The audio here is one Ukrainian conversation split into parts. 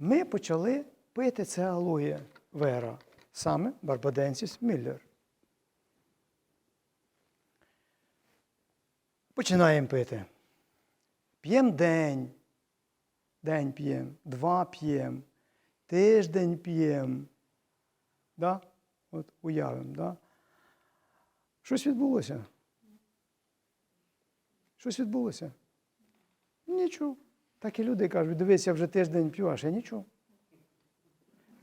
ми почали пити це алоє вера, саме Барбаденсіс Міллер. Починаємо пити. П'ємо день, день п'ємо, два п'ємо, тиждень п'ємо. Да? От уявимо, да? Щось відбулося. Щось відбулося. Нічого. Так і люди кажуть, дивись, я вже тиждень п'ю, а ще нічого.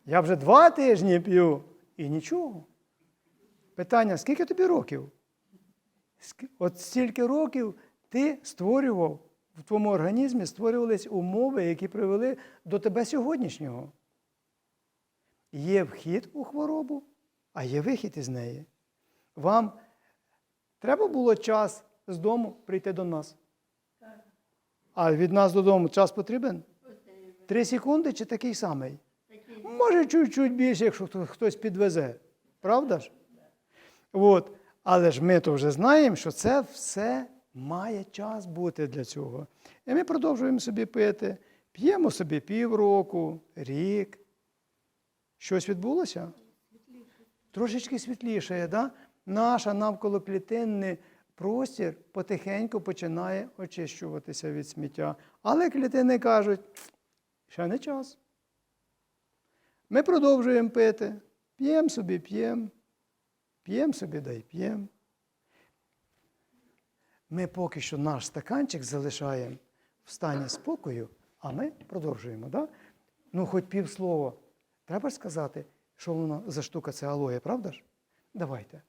Я вже два тижні п'ю і нічого. Питання: скільки тобі років? От стільки років ти створював в твоєму організмі, створювались умови, які привели до тебе сьогоднішнього. Є вхід у хворобу, а є вихід із неї. Вам треба було час з дому прийти до нас. А від нас додому час потрібен? Три секунди чи такий самий? Може, чуть-чуть більше, якщо хтось підвезе. Правда ж? От. Але ж ми то вже знаємо, що це все має час бути для цього. І ми продовжуємо собі пити. П'ємо собі півроку, рік. Щось відбулося? Трошечки світліше, да? наша навколоклітинний простір потихеньку починає очищуватися від сміття. Але клітини кажуть, ще не час. Ми продовжуємо пити, п'ємо собі, п'ємо, п'ємо собі, дай п'ємо. Ми поки що наш стаканчик залишаємо в стані спокою, а ми продовжуємо. Да? Ну, хоч півслова. Треба ж сказати, що воно за штука це алоє, правда ж? Давайте.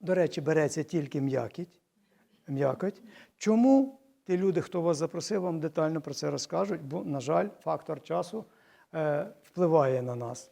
До речі, береться тільки м'якіть. М'якоть. Чому ті люди, хто вас запросив, вам детально про це розкажуть, бо, на жаль, фактор часу е, впливає на нас.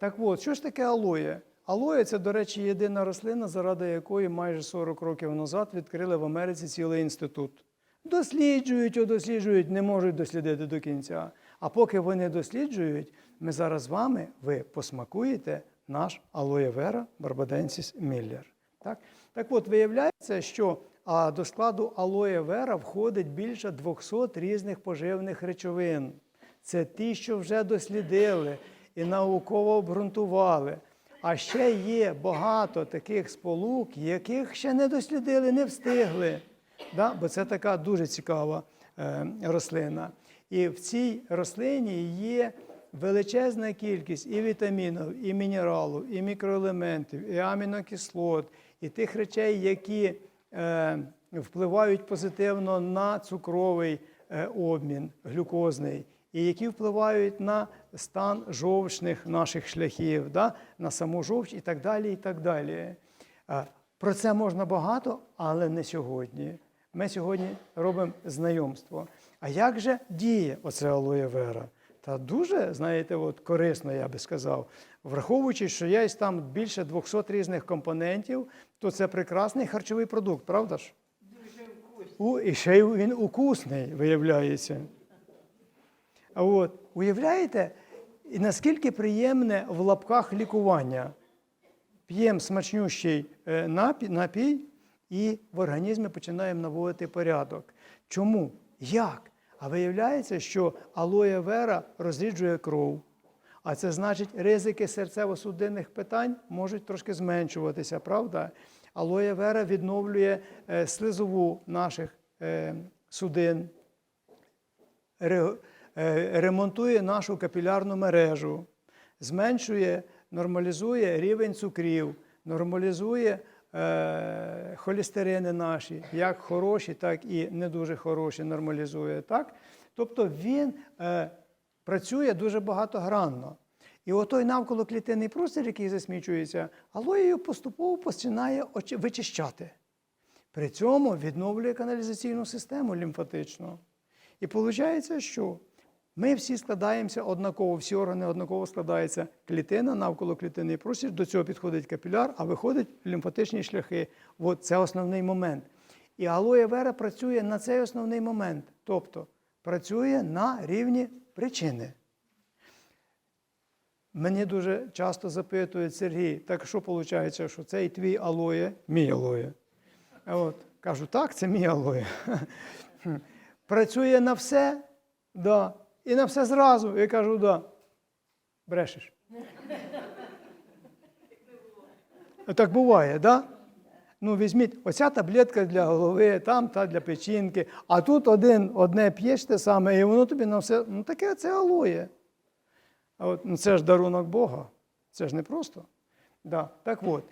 Так от, що ж таке алоє? Алоє це, до речі, єдина рослина, заради якої майже 40 років назад відкрили в Америці цілий інститут. Досліджують, досліджують, не можуть дослідити до кінця. А поки вони досліджують, ми зараз з вами ви посмакуєте наш алоє вера Барбаденсіс Міллер. Так? так от, виявляється, що а, до складу алоє вера входить більше 200 різних поживних речовин. Це ті, що вже дослідили і науково обґрунтували. А ще є багато таких сполук, яких ще не дослідили, не встигли. Да? Бо це така дуже цікава е, рослина. І в цій рослині є величезна кількість і вітамінів, і мінералів, і мікроелементів, і амінокислот, і тих речей, які е, впливають позитивно на цукровий е, обмін глюкозний, і які впливають на стан жовчних наших шляхів, да? на саму жовч і так далі. і так далі. Е, Про це можна багато, але не сьогодні. Ми сьогодні робимо знайомство. А як же діє оце алоє вера? Та дуже, знаєте, от корисно, я би сказав. Враховуючи, що є там більше 200 різних компонентів, то це прекрасний харчовий продукт, правда ж? Дуже вкусний. І ще й він укусний, виявляється. А от, уявляєте, наскільки приємне в лапках лікування? П'ємо смачнющий е, напій, напій і в організмі починаємо наводити порядок. Чому? Як? А виявляється, що алоє вера розріджує кров. А це значить, ризики серцево-судинних питань можуть трошки зменшуватися, правда? Алоє вера відновлює е, слизову наших е, судин, е, ремонтує нашу капілярну мережу, зменшує, нормалізує рівень цукрів, нормалізує холестерини наші, як хороші, так і не дуже хороші, нормалізує. Так? Тобто він е, працює дуже багатогранно. І отой навколоклітинний простір, який засмічується, алоєю поступово починає вичищати. При цьому відновлює каналізаційну систему лімфатичну. І виходить, що ми всі складаємося однаково, всі органи однаково складаються клітина, навколо клітинний простір, до цього підходить капіляр, а виходять лімфатичні шляхи. От це основний момент. І алоє вера працює на цей основний момент, тобто працює на рівні причини. Мені дуже часто запитують Сергій, так що виходить, що цей твій алоє, мій алоє. От, кажу, так, це мій алоє. Працює на все, да. І на все зразу. Я кажу, да. Брешеш. Так буває. Да? Ну, візьміть, оця таблетка для голови, там та для печінки, а тут один, одне п'єш те саме, і воно тобі на все. Ну таке це алоє. А от, ну, це ж дарунок Бога. Це ж не просто. Да. Так от.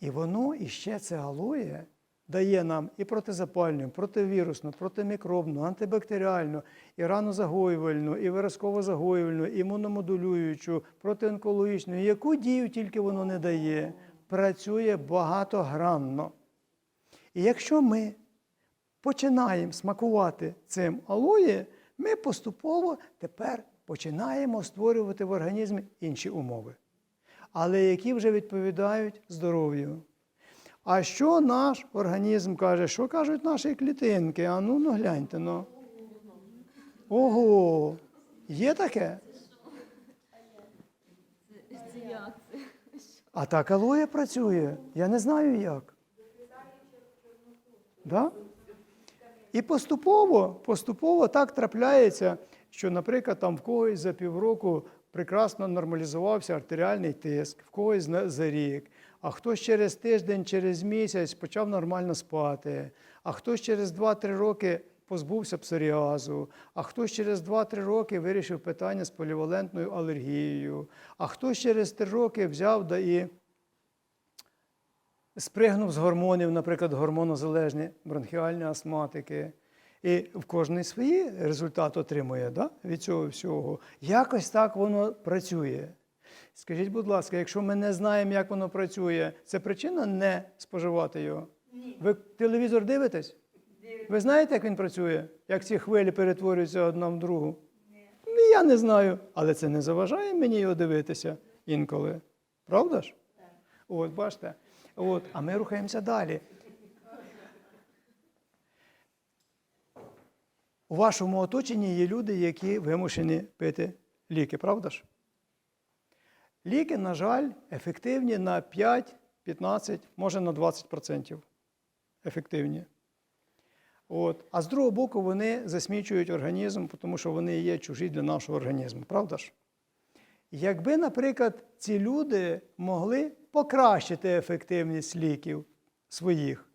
І воно іще це алоє дає нам і протизапальну, противірусну, протимікробну, антибактеріальну, і ранозагоювальну, і виразково-загоювальну, імуномодулюючу, протионкологічну. Яку дію тільки воно не дає, працює багатогранно. І якщо ми починаємо смакувати цим алоє, ми поступово тепер починаємо створювати в організмі інші умови, але які вже відповідають здоров'ю. А що наш організм каже? Що кажуть наші клітинки? А ну, ну гляньте. Ну. Ого! Є таке? А так алоє працює. Я не знаю як. Да? І поступово, поступово так трапляється, що, наприклад, там в когось за півроку прекрасно нормалізувався артеріальний тиск, в когось за рік, а хтось через тиждень, через місяць почав нормально спати, а хтось через 2-3 роки позбувся псоріазу, а хтось через 2-3 роки вирішив питання з полівалентною алергією, а хтось через 3 роки взяв да і спригнув з гормонів, наприклад, гормонозалежні бронхіальні астматики. І в кожний свої результат отримує да, від цього всього. Якось так воно працює. Скажіть, будь ласка, якщо ми не знаємо, як воно працює, це причина не споживати його? Ні. Ви телевізор дивитесь? Ви знаєте, як він працює? Як ці хвилі перетворюються одна в другу? Ні. Я не знаю, але це не заважає мені його дивитися інколи. Правда ж? Так. От, бачите. От, а ми рухаємося далі. У вашому оточенні є люди, які вимушені пити ліки, правда ж? Ліки, на жаль, ефективні на 5, 15, може на 20% ефективні. От. А з другого боку, вони засмічують організм, тому що вони є чужі для нашого організму, правда ж? Якби, наприклад, ці люди могли покращити ефективність ліків своїх,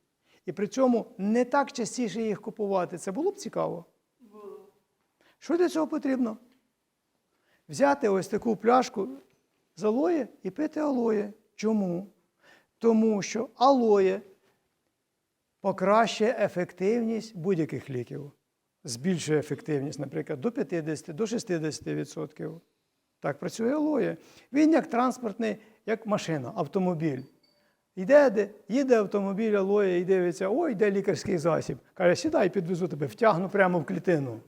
і при цьому не так частіше їх купувати, це було б цікаво. Що для цього потрібно? Взяти ось таку пляшку з алоє і пити алоє. Чому? Тому що алоє покращує ефективність будь-яких ліків. Збільшує ефективність, наприклад, до 50, до 60%. Так працює алоє. Він як транспортний, як машина, автомобіль. Йде, де- їде автомобіль алоє і дивиться, ой, йде лікарський засіб. Каже, сідай, підвезу тебе, втягну прямо в клітину.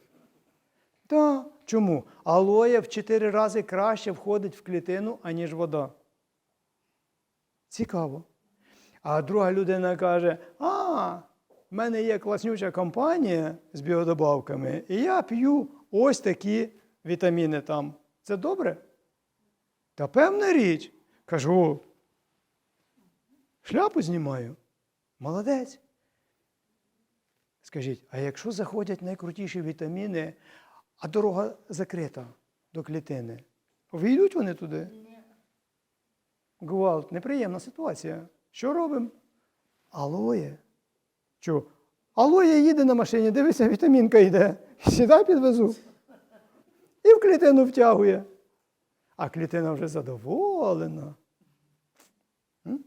Так. Чому? Алоє в 4 рази краще входить в клітину, аніж вода. Цікаво. А друга людина каже: а, в мене є класнюча компанія з біодобавками, і я п'ю ось такі вітаміни там. Це добре? Та певна річ. Кажу, шляпу знімаю. Молодець. Скажіть, а якщо заходять найкрутіші вітаміни, а дорога закрита до клітини, війдуть вони туди? Ні. Гвалт, неприємна ситуація. Що робимо? Алоє. Що? Алоє їде на машині, дивися, вітамінка йде. Сідай підвезу. І в клітину втягує. А клітина вже задоволена. М?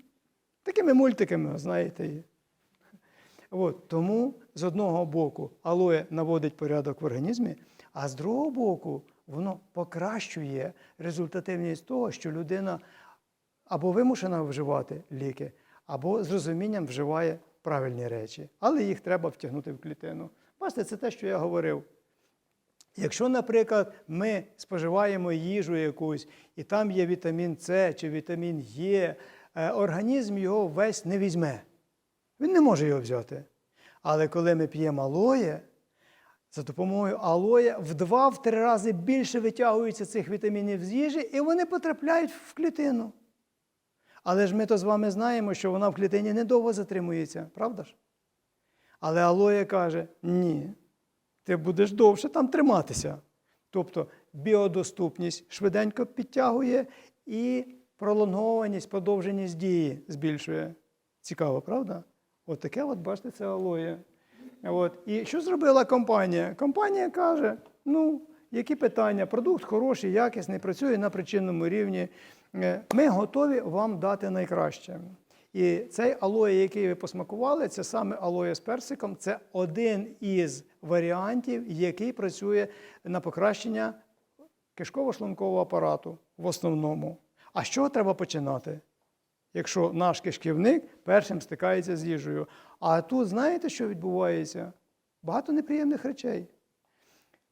Такими мультиками, знаєте. є. От, тому з одного боку алоє наводить порядок в організмі, а з другого боку воно покращує результативність того, що людина або вимушена вживати ліки, або з розумінням вживає правильні речі. Але їх треба втягнути в клітину. Бачите, це те, що я говорив. Якщо, наприклад, ми споживаємо їжу якусь, і там є вітамін С чи вітамін Е, е, організм його весь не візьме. Він не може його взяти. Але коли ми п'ємо алоє, за допомогою алоє в два-три рази більше витягується цих вітамінів з їжі, і вони потрапляють в клітину. Але ж ми то з вами знаємо, що вона в клітині недовго затримується, правда ж? Але алоє каже: ні, ти будеш довше там триматися. Тобто біодоступність швиденько підтягує і пролонгованість, продовженість дії збільшує. Цікаво, правда? От таке, от, бачите, це алоє. От. І що зробила компанія? Компанія каже: ну, які питання? Продукт хороший, якісний, працює на причинному рівні. Е, Ми готові вам дати найкраще. І цей алоє, який ви посмакували, це саме алоє з персиком. Це один із варіантів, який працює на покращення кишково-шлункового апарату в основному. А з чого треба починати? Якщо наш кишківник першим стикається з їжею. А тут знаєте, що відбувається? Багато неприємних речей.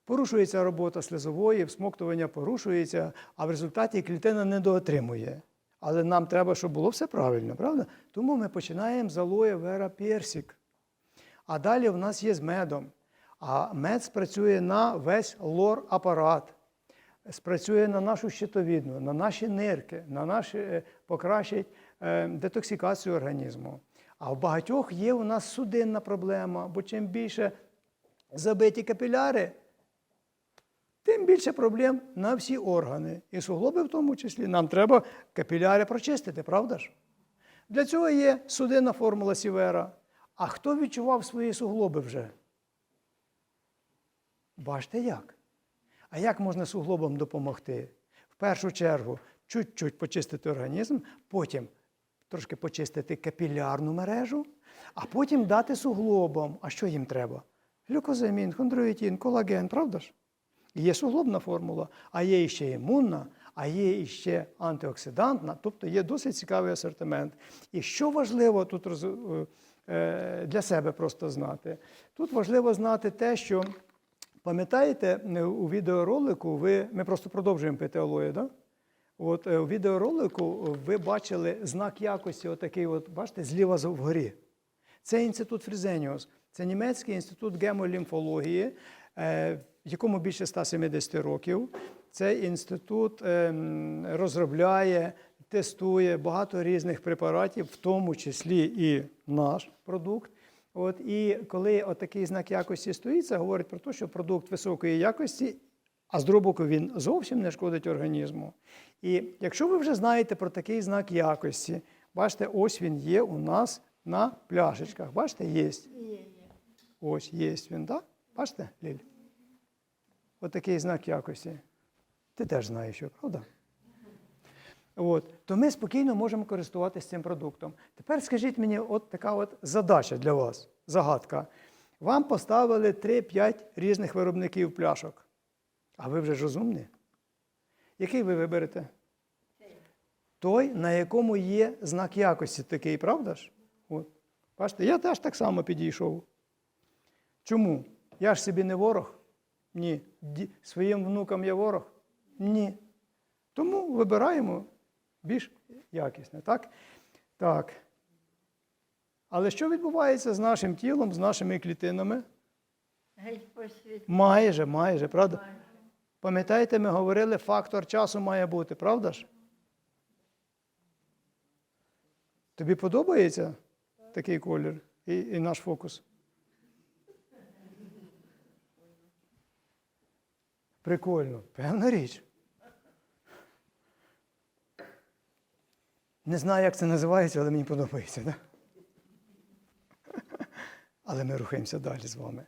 Порушується робота слизової, всмоктування порушується, а в результаті клітина недоотримує. Але нам треба, щоб було все правильно, правда? Тому ми починаємо з алоє вера персик. А далі в нас є з медом. А мед спрацює на весь лор-апарат, спрацює на нашу щитовідну, на наші нирки, на наші е, покращить детоксикацію організму. А в багатьох є у нас судинна проблема, бо чим більше забиті капіляри, тим більше проблем на всі органи. І суглоби в тому числі. Нам треба капіляри прочистити, правда ж? Для цього є судинна формула Сівера. А хто відчував свої суглоби вже? Бачите як? А як можна суглобам допомогти? В першу чергу чуть-чуть почистити організм, потім трошки почистити капілярну мережу, а потім дати суглобам. А що їм треба? Глюкозамін, хондроїтін, колаген, правда ж? Є суглобна формула, а є іще імунна, а є іще антиоксидантна, тобто є досить цікавий асортимент. І що важливо тут роз- е, для себе просто знати? Тут важливо знати те, що пам'ятаєте, е, у відеоролику ви, ми просто продовжуємо пити алоє, да? От е, у відеоролику ви бачили знак якості, отакий, от, бачите, зліва вгорі. Це інститут Фрізеніус, це німецький інститут гемолімфології, е, якому більше 170 років. Цей інститут ем, розробляє, тестує багато різних препаратів, в тому числі і наш продукт. От, і коли отакий знак якості стоїть, це говорить про те, що продукт високої якості, а з другого він зовсім не шкодить організму. І якщо ви вже знаєте про такий знак якості, бачите, ось він є у нас на пляшечках. Бачите, є. Ось є він, так? Бачите, Ліль? Отакий знак якості. Ти теж знаєш, що, правда? От, то ми спокійно можемо користуватися цим продуктом. Тепер скажіть мені, от така от задача для вас, загадка. Вам поставили 3-5 різних виробників пляшок. А ви вже ж розумні? Який ви виберете? Той, на якому є знак якості такий, правда ж? От. Бачите, я теж так само підійшов. Чому? Я ж собі не ворог? Ні. Ді- Своїм внукам я ворог? Ні. Тому вибираємо більш якісне, так? Так. Але що відбувається з нашим тілом, з нашими клітинами? Майже, майже, правда? Пам'ятаєте, ми говорили, фактор часу має бути, правда ж? Тобі подобається такий колір і, і наш фокус? Прикольно, певна річ. Не знаю, як це називається, але мені подобається, так? Але ми рухаємося далі з вами.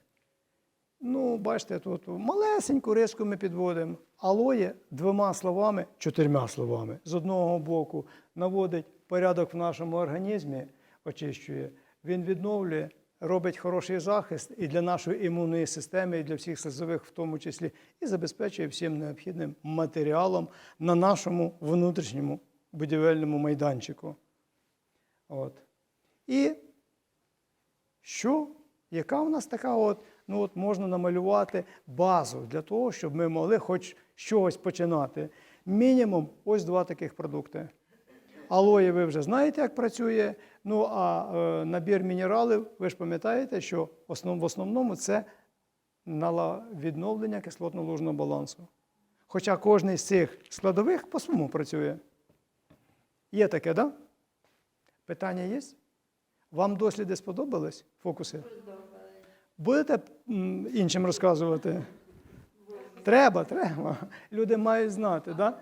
Ну, бачите, тут малесеньку риску ми підводимо. Алоє двома словами, чотирма словами. З одного боку наводить порядок в нашому організмі, очищує, він відновлює, робить хороший захист і для нашої імунної системи, і для всіх слизових в тому числі, і забезпечує всім необхідним матеріалом на нашому внутрішньому будівельному майданчику. От. І що? Яка у нас така от, ну от можна намалювати базу для того, щоб ми могли хоч щось починати. Мінімум ось два таких продукти. Алоє ви вже знаєте, як працює. Ну а е, набір мінералів, ви ж пам'ятаєте, що основ, в основному це відновлення кислотно-лужного балансу. Хоча кожний з цих складових по-своєму працює. Є таке, так? Да? Питання є? Вам досліди сподобались? Фокуси? Будете іншим розказувати? Треба, треба. Люди мають знати, да?